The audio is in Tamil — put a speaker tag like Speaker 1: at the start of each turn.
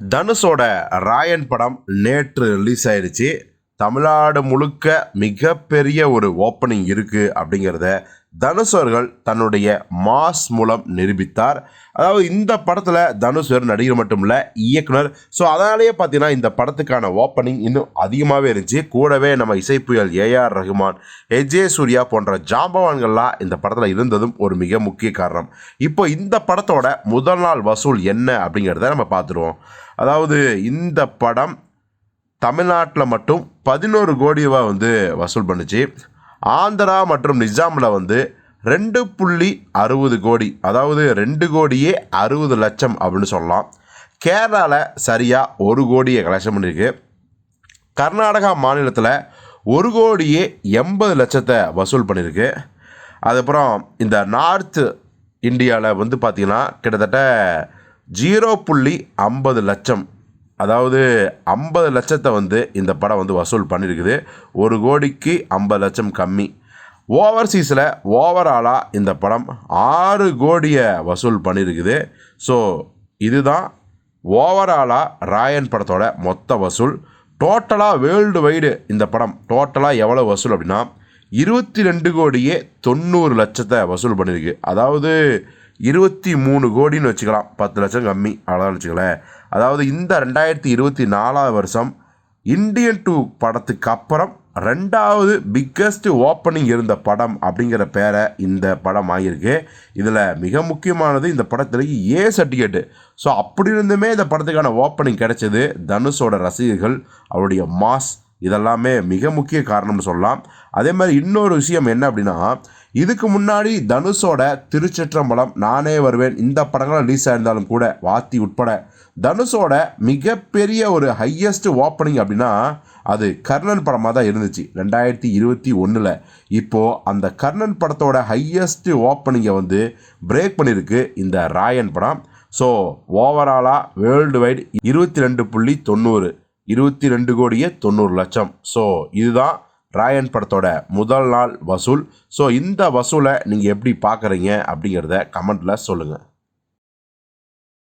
Speaker 1: தனுஷோட ராயன் படம் நேற்று ரிலீஸ் ஆயிடுச்சு தமிழ்நாடு முழுக்க மிகப்பெரிய ஒரு ஓப்பனிங் இருக்குது அப்படிங்கிறத தனுஷ் அவர்கள் தன்னுடைய மாஸ் மூலம் நிரூபித்தார். அதாவது இந்த படத்தில் தனுஷ் வேறு நடிகர் மட்டும் இல்லை இயக்குனர். ஸோ அதனாலேயே பார்த்தீங்கன்னா இந்த படத்துக்கான ஓப்பனிங் இன்னும் அதிகமாகவே இருந்துச்சு. கூடவே நம்ம இசைப்புயல் ஏஆர் ரஹ்மான் எஜே சூர்யா போன்ற ஜாம்பவான்கள்லாம் இந்த படத்தில் இருந்ததும் ஒரு மிக முக்கிய காரணம். இப்போ இந்த படத்தோட முதல் நாள் வசூல் என்ன அப்படிங்கிறத நம்ம பார்த்துருவோம். அதாவது இந்த படம் தமிழ்நாட்டில் மட்டும் பதினோரு கோடி ரூபா வந்து வசூல் பண்ணுச்சு. ஆந்திரா மற்றும் நிஜாமில் வந்து ரெண்டு புள்ளி அறுபது கோடி அதாவது ரெண்டு கோடியே அறுபது லட்சம் அப்படின்னு சொல்லலாம். கேரளாவில் சரியாக ஒரு கோடியை கலெக்ஷன் பண்ணியிருக்கு கர்நாடகா மாநிலத்தில் ஒரு கோடியே எண்பது லட்சத்தை வசூல் பண்ணியிருக்கு அதுக்கப்புறம் இந்த நார்த்து இந்தியாவில் வந்து பார்த்திங்கன்னா கிட்டத்தட்ட ஜீரோ புள்ளி ஐம்பது லட்சம் அதாவது ஐம்பது லட்சத்தை வந்து இந்த படம் வந்து வசூல் பண்ணியிருக்குது. ஒரு கோடிக்கு ஐம்பது லட்சம் கம்மி. ஓவர்சீஸில் ஓவராலாக இந்த படம் ஆறு கோடியை வசூல் பண்ணியிருக்குது. ஸோ இதுதான் ஓவராலாக ராயன் படத்தோட மொத்த வசூல். டோட்டலாக வேர்ல்டு வைடு இந்த படம் டோட்டலாக எவ்வளோ வசூல் அப்படின்னா இருபத்தி ரெண்டு கோடியே தொண்ணூறு லட்சத்தை வசூல் பண்ணியிருக்கு. அதாவது இருபத்தி மூணு கோடின்னு வச்சுக்கலாம். பத்து லட்சம் கம்மி. அவ்வளோதான் வச்சுக்கலேன் அதாவது இந்த ரெண்டாயிரத்தி இருபத்தி நாலாவது வருஷம் இந்தியன் டூ படத்துக்கு அப்புறம் ரெண்டாவது பிக்கஸ்ட் ஓப்பனிங் இருந்த படம் அப்படிங்கிற பேரை இந்த படம் ஆகியிருக்கு இதில் மிக முக்கியமானது இந்த படத்திற்கு ஏ சர்டிஃபிகேட்டு ஸோ அப்படி இருந்துமே இந்த படத்துக்கான ஓப்பனிங் கிடைச்சது தனுஷோட ரசிகர்கள் அவருடைய மாஸ் இதெல்லாமே மிக முக்கிய காரணம்னு சொல்லலாம். அதே மாதிரி இன்னொரு விஷயம் என்ன அப்படின்னா இதுக்கு முன்னாடி தனுஷோட திருச்சிற்றம்பலம் நானே வருவேன் இந்த படங்கள் ரிலீஸ் ஆயிருந்தாலும் கூட வாத்தி உட்பட. தனுஷோட மிகப்பெரிய ஒரு ஹையஸ்ட் ஓப்பனிங் அப்படின்னா அது கர்ணன் படமாக தான் இருந்துச்சு ரெண்டாயிரத்தி இருபத்தி ஒன்றில் இப்போது அந்த கர்ணன் படத்தோட ஹையஸ்ட் ஓப்பனிங்கை வந்து பிரேக் பண்ணியிருக்கு இந்த ராயன் படம். ஸோ ஓவராலாக வேர்ல்டு வைடு இருபத்தி ரெண்டு புள்ளி தொண்ணூறு. இருபத்தி ரெண்டு கோடியே தொண்ணூறு லட்சம். ஸோ இதுதான் ராயன் படத்தோட முதல் நாள் வசூல். ஸோ இந்த வசூலை நீங்கள் எப்படி பார்க்குறீங்க அப்படிங்கிறத கமெண்ட்டில் சொல்லுங்கள்